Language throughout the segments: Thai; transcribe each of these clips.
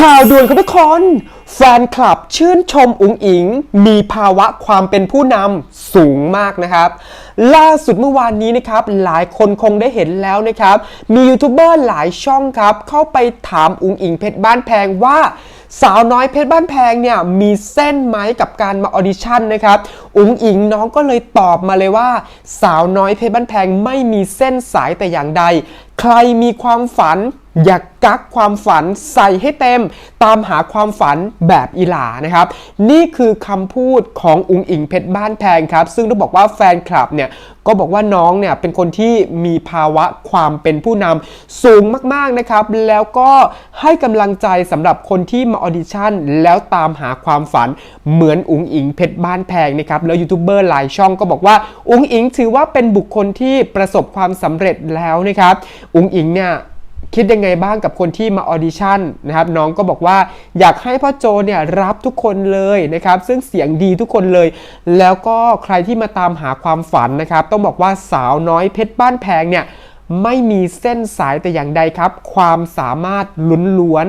ข่าวด่วนครับทุกคน แฟนคลับชื่นชมอุ๋งอิง มีภาวะความเป็นผู้นำสูงมากนะครับ ล่าสุดเมื่อวานนี้นะครับ หลายคนคงได้เห็นแล้วนะครับ มียูทูบเบอร์หลายช่องครับ เข้าไปถามอุ๋งอิงเพชรบ้านแพงว่า สาวน้อยเพชรบ้านแพงเนี่ยมีเส้นไหมกับการมาออดิชั่นนะครับอุ๋งอิงน้องก็เลยตอบมาเลยว่า สาวน้อยเพชรบ้านแพงไม่มีเส้นสายแต่อย่างใด ใครมีความฝันอย่ากักความฝันใส่ให้เต็ม ตามหาความฝันแบบอีหลานะครับ นี่คือคำพูดของอุงอิงเพชรบ้านแพงครับ ซึ่งต้องบอกว่าแฟนคลับเนี่ยก็บอกว่าน้องเนี่ยเป็นคนที่มีภาวะความเป็นผู้นำสูงมากๆนะครับ แล้วก็ให้กำลังใจสำหรับคนที่มาออดิชั่นแล้วตามหาความฝันเหมือนอุงอิงเพชรบ้านแพงนะครับแล้วยูทูบเบอร์หลายช่องก็บอกว่าอุงอิงถือว่าเป็นบุคคลที่ประสบความสำเร็จแล้วนะครับอุงอิงเนี่ยคิดยังไงบ้างกับคนที่มาออดิชั่นนะครับน้องก็บอกว่าอยากให้พ่อโจเนี่ยรับทุกคนเลยนะครับซึ่งเสียงดีทุกคนเลย แล้วก็ใครที่มาตามหาความฝันนะครับ ต้องบอกว่าสาวน้อยเพชรบ้านแพงเนี่ยไม่มีเส้นสายแต่อย่างใดครับ ความสามารถล้วน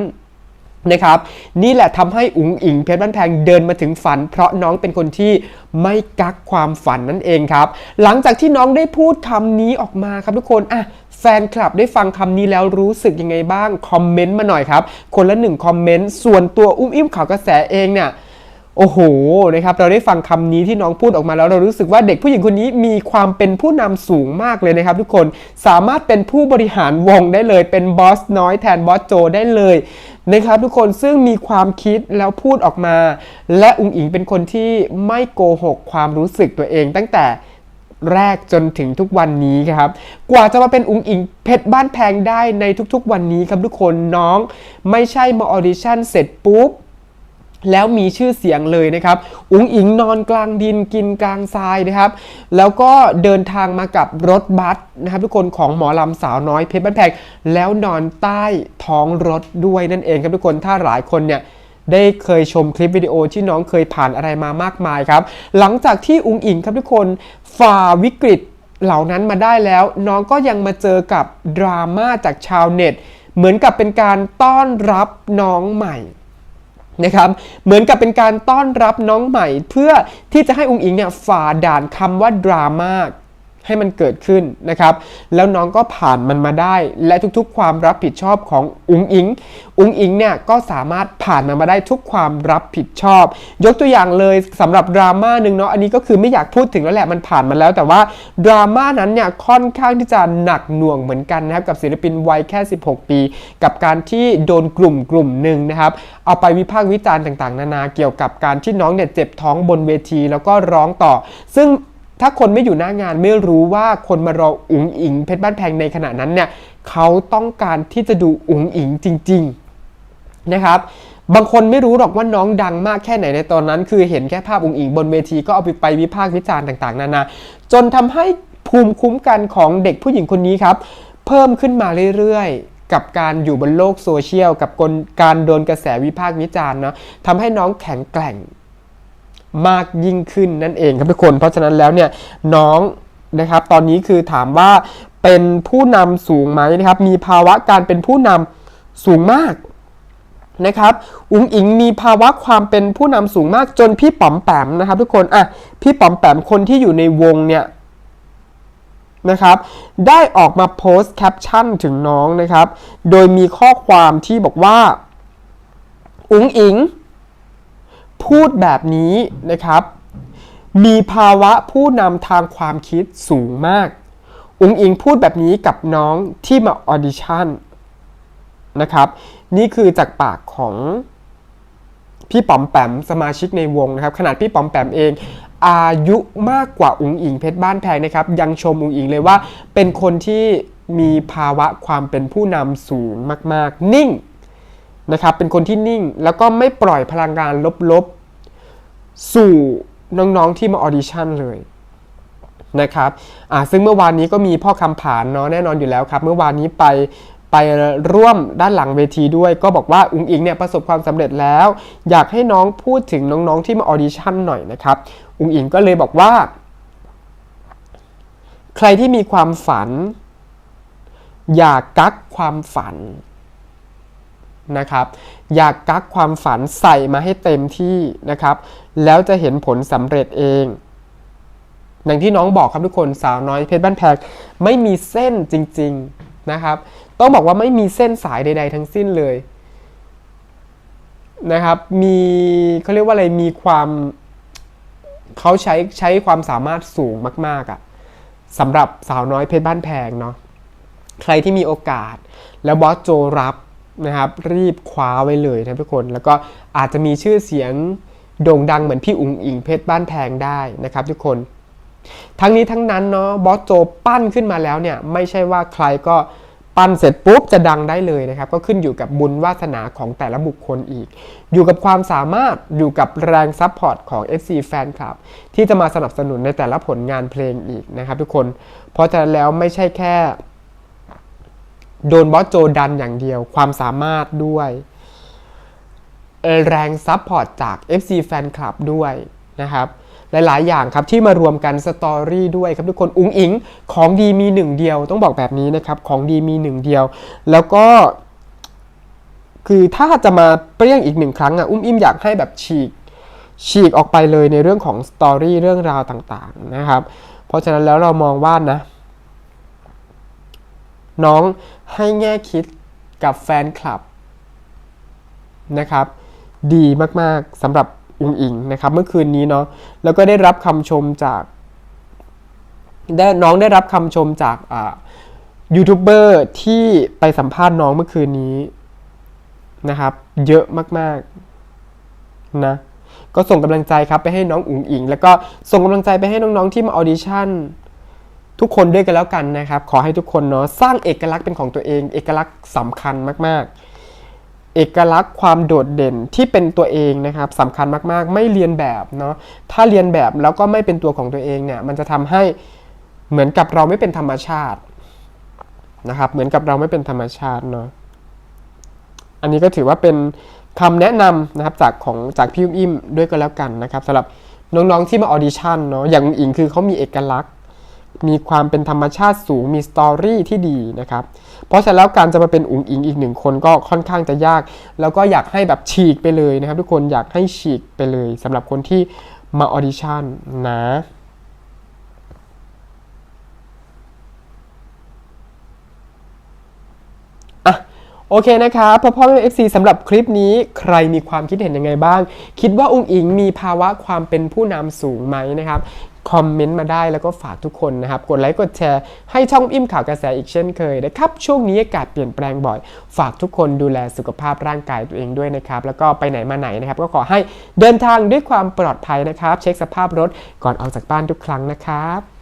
นะครับนี่แหละทำให้อุ๋งอิงเพชรบ้านแพงเดินมาถึงฝัน เพราะน้องเป็นคนที่ไม่กักความฝันนั่นเองครับ หลังจากที่น้องได้พูดคำนี้ออกมาครับทุกคนอะแฟนคลับได้ฟังคำนี้แล้วรู้สึกยังไงบ้าง คอมเมนต์มาหน่อยครับ คนละหนึ่งคอมเมนต์ ส่วนตัวอุ้มอิ่มข่าวกระแสเองเนี่ย โอ้โหนะครับเราได้ฟังคำนี้ที่น้องพูดออกมาแล้วเรารู้สึกว่าเด็กผู้หญิงคนนี้มีความเป็นผู้นำสูงมากเลยนะครับ ทุกคนสามารถเป็นผู้บริหารวงได้เลย เป็นบอสน้อยแทนบอสโจได้เลยนะครับทุกคนซึ่งมีความคิดแล้วพูดออกมา และอุ๋งอิงเป็นคนที่ไม่โกหกความรู้สึกตัวเอง ตั้งแต่แรกจนถึงทุกวันนี้ครับ กว่าจะมาเป็นอุงอิงเพชรบ้านแพงได้ในทุกๆวันนี้ครับทุกคนน้องไม่ใช่มาออดิชั่นเสร็จปุ๊บ แล้วมีชื่อเสียงเลยนะครับ อุ๋งอิงนอนกลางดินกินกลางทรายนะครับ แล้วก็เดินทางมากับรถบัสนะครับทุกคนของหมอลำสาวน้อยเพชรบ้านแพงแล้วนอนใต้ท้องรถด้วยนั่นเองครับทุกคนถ้าหลายคนเนี่ยได้เคยชมคลิปวิดีโอที่น้องเคยผ่านอะไรมามากมายครับ หลังจากที่อุ้งอิงครับทุกคนฝ่าวิกฤตเหล่านั้นมาได้แล้ว น้องก็ยังมาเจอกับดราม่าจากชาวเน็ต เหมือนกับเป็นการต้อนรับน้องใหม่ นะครับเหมือนกับเป็นการต้อนรับน้องใหม่ เพื่อที่จะให้องค์อิงเนี่ยฝ่าด่านคำว่าดราม่า ให้มันเกิดขึ้นนะครับ แล้วน้องก็ผ่านมันมาได้ และทุกๆ ความรับผิดชอบของอุงอิง อุงอิงเนี่ยก็สามารถผ่านมันมาได้ทุกความรับผิดชอบ ยกตัวอย่างเลยสำหรับดราม่าหนึ่งเนาะอันนี้ก็คือไม่อยากพูดถึงแล้วแหละมันผ่านมาแล้ว แต่ว่าดราม่านั้นเนี่ยค่อนข้างที่จะหนักหน่วงเหมือนกันนะครับกับศิลปินวัยแค่ 16 ปี กับการที่โดนกลุ่มกลุ่มหนึ่งนะครับเอาไปวิพากษ์วิจารณ์ต่างๆ นานาเกี่ยวกับการที่น้องเนี่ยเจ็บท้องบนเวที แล้วก็ร้องต่อ ซึ่ง ถ้าคนไม่อยู่หน้างานไม่รู้ว่าคนมารออุ๋งอิง เพชรบ้านแพงในขณะนั้นเนี่ยเขาต้องการที่จะดูอุ๋งอิงจริง ๆนะครับ บางคนไม่รู้หรอกว่าน้องดังมากแค่ไหนในตอนนั้น คือเห็นแค่ภาพอุ๋งอิงบนเวทีก็เอาไปไปวิพากษ์วิจารณ์ต่าง ๆ นานาจนทำให้ภูมิคุ้มกันของเด็กผู้หญิงคนนี้ครับ เพิ่มขึ้นมาเรื่อยๆกับการอยู่บนโลกโซเชียล กับการโดนกระแสวิพากษ์วิจารณ์เนาะทำให้น้องแข็งแกร่ง มากยิ่งขึ้นนั่นเองครับทุกคน เพราะฉะนั้นแล้วเนี่ยน้องนะครับตอนนี้คือถามว่าเป็นผู้นำสูงไหมนะครับ มีภาวะการเป็นผู้นำสูงมากนะครับอุ๋งอิงมีภาวะความเป็นผู้นำสูงมากจนพี่ป๋อมแปมนะครับ ทุกคนอะพี่ป๋อมแปมคนที่อยู่ในวงเนี่ยนะครับ ได้ออกมาโพสต์แคปชั่นถึงน้องนะครับ โดยมีข้อความที่บอกว่า อุ๋งอิง พูดแบบนี้นะครับมีภาวะผู้นำทางความคิดสูงมาก อุงอิงพูดแบบนี้กับน้องที่มาออดิชั่นนะครับ นี่คือจากปากของพี่ป๋อมแปมสมาชิกในวงนะครับ ขนาดพี่ป๋อมแปมเอง อายุมากกว่าอุงอิงเพชรบ้านแพงนะครับ ยังชมอุงอิงเลยว่า เป็นคนที่มีภาวะความเป็นผู้นำสูงมาก ๆ นิ่งนะครับ เป็นคนที่นิ่งแล้วก็ไม่ปล่อยพลังงานลบๆ สู่น้องๆที่มาออดิชั่นเลยนะครับอ่าซึ่งเมื่อวานนี้ก็มีพ่อคำผานเนาะแน่นอนอยู่แล้วครับ เมื่อวานนี้ไปไปร่วมด้านหลังเวทีด้วย ก็บอกว่าอุงอิงเนี่ยประสบความสำเร็จแล้ว อยากให้น้องพูดถึงน้องๆที่มาออดิชั่นหน่อยนะครับอุงอิงก็เลยบอกว่า ใครที่มีความฝัน อย่ากักความฝัน นะครับ อยากกักความฝันใส่มาให้เต็มที่นะครับ แล้วจะเห็นผลสำเร็จเองอย่างที่น้องบอกครับทุกคนสาวน้อยเพชรบ้านแพงไม่มีเส้นจริง ๆนะครับ ต้องบอกว่าไม่มีเส้นสายใด ๆ ทั้งสิ้นเลยนะครับ มีเขาเรียกว่าอะไรมีความเขาใช้ใช้ความสามารถสูงมาก ๆอะ่ะสำหรับสาวน้อยเพชรบ้านแพงเนาะใครที่มีโอกาส แล้วบอสโจรับ นะครับ รีบคว้าไว้เลยนะทุกคน แล้วก็อาจจะมีชื่อเสียงโด่งดังเหมือนพี่อุ๋งอิงเพชรบ้านแพงได้นะครับ ทุกคน ทั้งนี้ทั้งนั้นเนาะบอสโจปั้นขึ้นมาแล้วเนี่ยไม่ใช่ว่าใครก็ปั้นเสร็จปุ๊บจะดังได้เลยนะครับ ก็ขึ้นอยู่กับบุญวาสนาของแต่ละบุคคลอีก อยู่กับความสามารถอยู่กับแรงซัพพอร์ตของ FC แฟนคลับ ที่จะมาสนับสนุนในแต่ละผลงานเพลงอีกนะครับ ทุกคนเพราะฉะนั้นแล้วไม่ใช่แค่ โดนบอสโจดันอย่างเดียว ความสามารถด้วย แรงซัพพอร์ตจาก FC แฟนคลับด้วยนะครับ หลาย ๆ อย่างครับที่มารวมกันสตอรี่ด้วยครับทุกคนอุ้งอิงของดีมีหนึ่งเดียว ต้องบอกแบบนี้นะครับ ของดีมีหนึ่งเดียว แล้วก็ คือถ้าจะมาเปรี้ยงอีกหนึ่งครั้งอะอุ้มอิมอยากให้แบบฉีกฉีกออกไปเลยในเรื่องของสตอรี่เรื่องราวต่าง ๆ นะครับ เพราะฉะนั้นแล้วเรามองว่านะ น้องให้แง่คิดกับแฟนคลับนะครับ ดีมากๆสำหรับอุงอิงนะครับ เมื่อคืนนี้เนาะแล้วก็ได้รับคำชมจากได้น้องได้รับคำชมจากอ่ายูทูบเบอร์ที่ไปสัมภาษณ์น้องเมื่อคืนนี้นะครับ เยอะมากๆนะก็ส่งกำลังใจครับไปให้น้องอุ๋งอิง แล้วก็ส่งกำลังใจไปให้น้องๆที่มาออดิชั่น ทุกคนด้วยกันแล้วกันนะครับ ขอให้ทุกคนเนาะสร้างเอกลักษณ์เป็นของตัวเอง เอกลักษณ์สำคัญมาก ๆ เอกลักษณ์ความโดดเด่นที่เป็นตัวเองนะครับสำคัญมากๆ ไม่เรียนแบบเนาะถ้าเรียนแบบแล้วก็ไม่เป็นตัวของตัวเองเนี่ยมันจะทำให้เหมือนกับเราไม่เป็นธรรมชาตินะครับ เหมือนกับเราไม่เป็นธรรมชาติเนาะอันนี้ก็ถือว่าเป็นคำแนะนำนะครับจากของจากพี่อุ้มอิ่มด้วยก็แล้วกันนะครับสำหรับน้องๆที่มาออดิชั่นเนาะอย่างอิงคือเขามีเอกลักษณ์ มีความเป็นธรรมชาติสูงมีสตอรี่ที่ดีนะครับเพราะฉะนั้นแล้วการจะมาเป็นอุ๋งอิงอีกหนึ่งคนก็ค่อนข้างจะยาก แล้วก็อยากให้แบบฉีกไปเลยนะครับ ทุกคนอยากให้ฉีกไปเลยสำหรับคนที่มาออดิชั่นนะอะโอเคนะครับพ่อพ่อแม่เอฟซีสำหรับคลิปนี้ใครมีความคิดเห็นยังไงบ้าง คิดว่าองค์อิงมีภาวะความเป็นผู้นำสูงไหมนะครับ คอมเมนต์มาได้แล้วก็ฝากทุกคนนะครับ กดไลค์กดแชร์ให้ช่องอิ่มข่าวกระแสอีกเช่นเคยนะครับ ช่วงนี้อากาศเปลี่ยนแปลงบ่อย ฝากทุกคนดูแลสุขภาพร่างกายตัวเองด้วยนะครับ แล้วก็ไปไหนมาไหนนะครับ ก็ขอให้เดินทางด้วยความปลอดภัยนะครับ เช็คสภาพรถก่อนออกจากบ้านทุกครั้งนะครับ